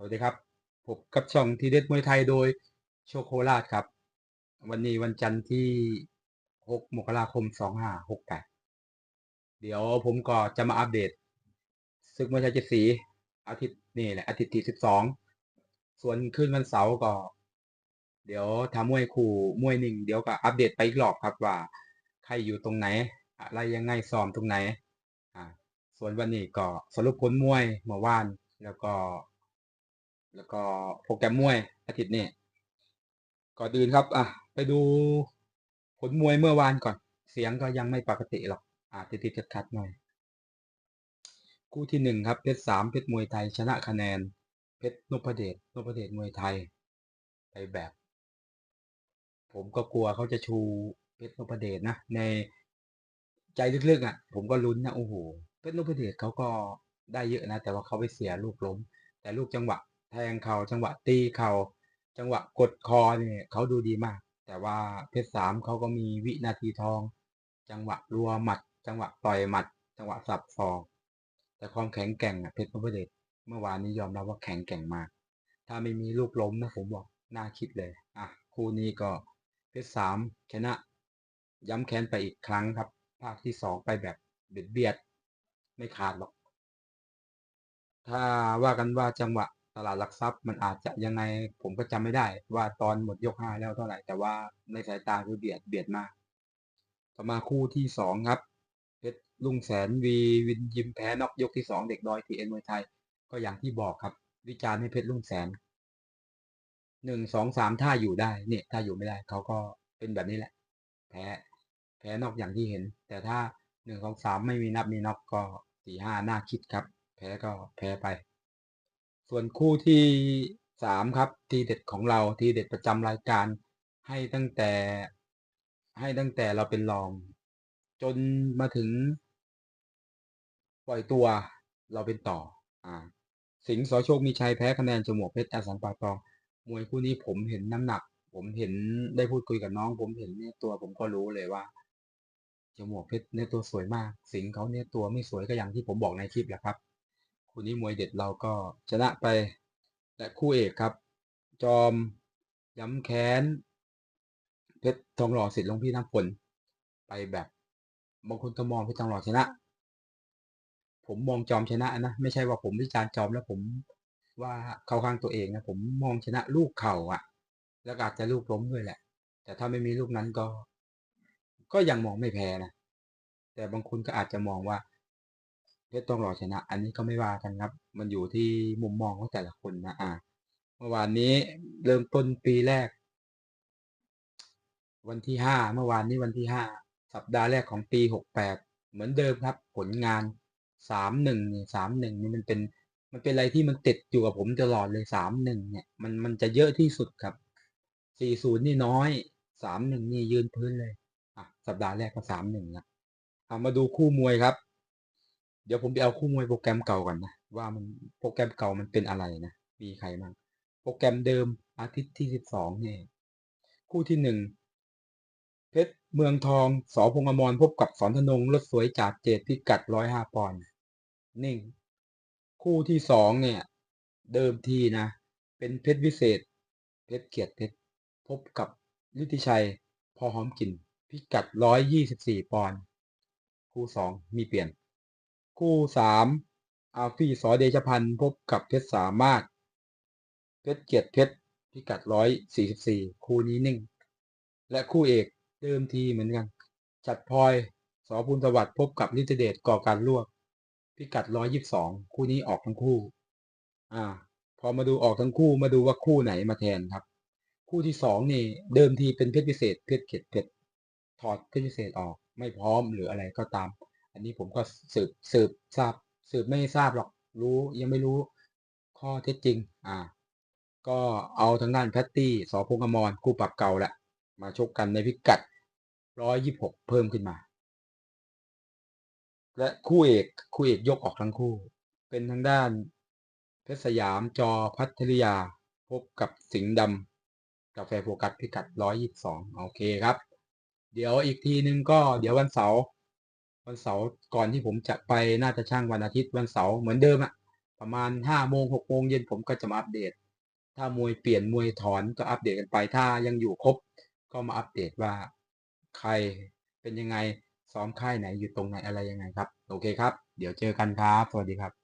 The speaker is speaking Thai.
สวัสดีครับพบกับช่องทีเด็ดมวยไทยโดยโชคโคราชครับ วันนี้วันจันทร์ที่ 6 มกราคม 2568 เดี๋ยวผมก็จะมาอัปเดตศึกมวยไทยเจ็ดสีอาทิตย์นี่แหละอาทิตย์ที่ 12 ส่วนขึ้นวันเสาร์ก็ เดี๋ยวทำมวยคู่มวยหนึ่งเดี๋ยวก็อัปเดตไปอีกรอบครับว่า ใครอยู่ตรงไหน อะไรยังไงซ้อมตรงไหนอ่าส่วนวันนี้ก็สรุปผลมวยเมื่อวานแล้วก็ แล้วก็โปรแกรมมวยอาทิตย์นี้ก่อนอื่นครับ อะ ไปดูผลมวยเมื่อวานก่อน เสียงก็ยังไม่ปกติหรอกอาจจะติดขัดๆหน่อยคู่ที่หนึ่งครับเพชรสามเพชรมวยไทยชนะคะแนน เพชรนพเดชนพเดชมวยไทย ไปแบบ ผมก็กลัวเขาจะชูเพชรนพเดชนะ ในใจลึกๆอะ ผมก็ลุ้นนะโอ้โหเพชรนพเดชเขาก็ได้เยอะนะ แต่ว่าเขาไปเสียลูกล้ม แต่ลูกจังหวะ แทงเขาจังหวะตีเขาจังหวะกดคอเนี่ยเขาดูดีมาก แต่ว่าเพชรสามเขาก็มีวินาทีทอง จังหวะรัวหมัด จังหวะต่อยหมัด จังหวะสับศอกแต่ความแข็งแกร่งอะเพชรนพเดชเมื่อวานนี้ยอมรับว่าแข็งแกร่งมาก ถ้าไม่มีลูกล้มนะผมบอกน่าคิดเลยอะคู่นี้ก็เพชรสามชนะ ย้ำแค้นไปอีกครั้งครับ ภาคที่สองไปแบบเบียดเบียดไม่ขาดหรอก ถ้าว่ากันว่าจังหวะ ตลาดหลักทรัพย์มันอาจจะยังไงผมก็จำไม่ได้ ว่าตอนหมดยกห้าแล้วเท่าไหร่ แต่ว่าในสายตาคือเบียดเบียดมาก ต่อมาคู่ที่สองครับเพชรลุงแสนวีวินยิมแพ้นอกยกที่สองเด็กดอยทีเอ็นมวยไทย ก็อย่างที่บอกครับ วิจารณ์ให้เพชรลุงแสนหนึ่งสองสามถ้าอยู่ได้เนี่ยถ้าอยู่ไม่ได้เขาก็เป็นแบบนี้แหละ แพ้แพ้นอกอย่างที่เห็น แต่ถ้าหนึ่งสองสามไม่มีนับมีนอกก็สี่ห้าน่าคิดครับ แพ้ก็แพ้ไป ส่วนคู่ที่สามครับทีเด็ดของเราทีเด็ดประจำรายการให้ตั้งแต่ให้ตั้งแต่เราเป็นรอง จนมาถึง ปล่อยตัวเราเป็นต่อ อ่า สิงห์สอโชคมีชัยแพ้คะแนนจมวกเพชรอาสันปาตองมวยคู่นี้ผมเห็นน้ำหนัก ผมเห็นได้พูดคุยกับน้อง ผมเห็นเนี่ยตัวผมก็รู้เลยว่าจมวกเพชรเนี่ยตัวสวยมาก สิงห์เขาเนี่ยตัวไม่สวยก็อย่างที่ผมบอกในคลิปแหละครับ คู่นี้มวยเด็ดเราก็ชนะไป และคู่เอกครับ จอมย้ำแค้น เพชรทองหล่อสิทธิ์ลงพี่น้ำฝนไปแบบบางคนก็มองเพชรทองหล่อชนะ ผมมองจอมชนะนะ ไม่ใช่ว่าผมวิจารณ์จอมแล้วผมว่าเข้าข้างตัวเองนะผมมองชนะลูกเข่าอะ แล้วอาจจะลูกล้มด้วยแหละ แต่ถ้าไม่มีลูกนั้นก็ ก็ยังมองไม่แพ้นะแต่บางคนก็อาจจะมองว่า เพชรต้องรอชนะ อันนี้ก็ไม่ว่ากันครับ มันอยู่ที่มุมมองของแต่ละคนนะอ่าเมื่อวานนี้เริ่มต้นปีแรก วันที่ห้าเมื่อวานนี้วันที่ห้าสัปดาห์แรกของปีหกแปดเหมือนเดิมครับ ผลงานสามหนึ่งนี่สามหนึ่งนี่มันเป็นมันเป็นอะไรที่มันติดอยู่กับผมตลอดเลยสามหนึ่งเนี่ยมันมันจะเยอะที่สุดครับสี่ศูนย์นี่น้อยสามหนึ่งนี่ยืนพื้นเลยอะสัปดาห์แรกก็สามหนึ่งละเอามาดูคู่มวยครับ เดี๋ยวผมไปเอาคู่มวยโปรแกรมเก่าก่อนนะ ว่ามันโปรแกรมเก่ามันเป็นอะไรนะ มีใครบ้างโปรแกรมเดิมอาทิตย์ที่สิบสองเนี่ยคู่ที่หนึ่งเพชรเมืองทองสอพงอมรพบกับสอนธนงรถสวยจากเจดพิกัดร้อยห้าปอนด์นิ่ง คู่ที่สองเนี่ย เดิมทีนะ เป็นเพชรวิเศษ เพชรเกียรติเพชรพบกับฤทธิชัย พอหอมกลิ่นพิกัดร้อยยี่สิบสี่ปอนด์คู่สองมีเปลี่ยน คู่สามอาฟี่สอเดชพันธ์พบกับเพชรสามารถ เพชรเกียรติเพชรพิกัดร้อยสี่สิบสี่คู่นี้นิ่ง และคู่เอกเดิมทีเหมือนกัน จัดพลอยสอบุญสวัสดิ์พบกับนิตเดชก่อการลวก พิกัดร้อยยิบสองคู่นี้ออกทั้งคู่ อ่า พอมาดูออกทั้งคู่มาดูว่าคู่ไหนมาแทนครับ คู่ที่สองนี่เดิมทีเป็นเพชรพิเศษเพชรเกียรติเพชรถอดเพชรพิเศษออกไม่พร้อมหรืออะไรก็ตาม อันนี้ผมก็สืบสืบทราบสืบไม่ทราบหรอกรู้ยังไม่รู้ข้อเท็จจริง อ่า ก็เอาทางด้านแพตตี้สอพงอมรคู่ปรับเก่าแหละ มาชกกันในพิกัดร้อยยิบหกเพิ่มขึ้นมา และคู่เอกคู่เอกยกออกทั้งคู่ เป็นทางด้านเพชรสยามจอพัทริยา พบกับสิงห์ดำกาแฟโฟกัสพิกัดร้อยยิบสองโอเคครับ เดี๋ยวอีกทีนึงก็เดี๋ยววันเสาร์ วันเสาร์ก่อนที่ผมจะไปน่าจะช่างวันอาทิตย์วันเสาร์เหมือนเดิมอะประมาณห้าโมงหกโมงเย็นผมก็จะมาอัปเดต ถ้ามวยเปลี่ยนมวยถอนก็อัปเดตกันไปถ้ายังอยู่ครบ ก็มาอัปเดตว่า ใครเป็นยังไงซ้อมค่ายไหนอยู่ตรงไหนอะไรยังไงครับ โอเคครับ เดี๋ยวเจอกันครับ สวัสดีครับ